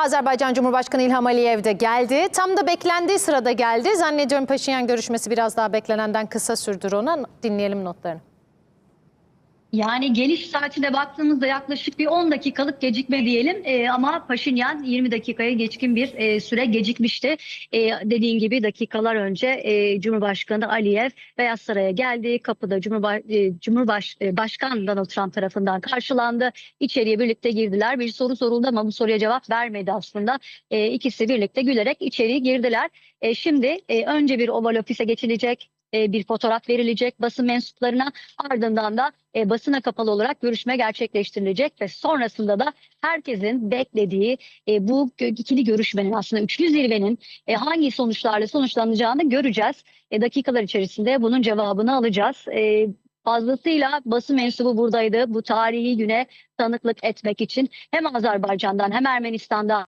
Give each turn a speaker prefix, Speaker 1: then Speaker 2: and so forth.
Speaker 1: Azerbaycan Cumhurbaşkanı İlham Aliyev de geldi. Tam da beklendiği sırada geldi. Zannediyorum Paşinyan görüşmesi biraz daha beklenenden kısa sürdür ona. Dinleyelim notlarını.
Speaker 2: Yani geliş saatine baktığımızda yaklaşık bir 10 dakikalık gecikme diyelim Ee, ama Paşinyan 20 dakikaya geçkin bir e, süre gecikmişti. Ee, dediğin gibi dakikalar önce e, Cumhurbaşkanı Aliyev Beyaz Saray'a geldi. Kapıda Cumhurba e, Cumhurbaş e, Başkan Donald Trump tarafından karşılandı. İçeriye birlikte girdiler. Bir soru soruldu ama bu soruya cevap vermedi aslında. E, ikisi birlikte gülerek içeri girdiler. E, şimdi e, önce bir Oval Ofis'e geçilecek. E, bir fotoğraf verilecek basın mensuplarına ardından da e, basına kapalı olarak görüşme gerçekleştirilecek ve sonrasında da herkesin beklediği e, bu ikili görüşmenin aslında üçlü zirvenin hangi sonuçlarla sonuçlanacağını göreceğiz. Dakikalar içerisinde bunun cevabını alacağız. Fazlasıyla basın mensubu buradaydı bu tarihi güne tanıklık etmek için hem Azerbaycan'dan hem Ermenistan'dan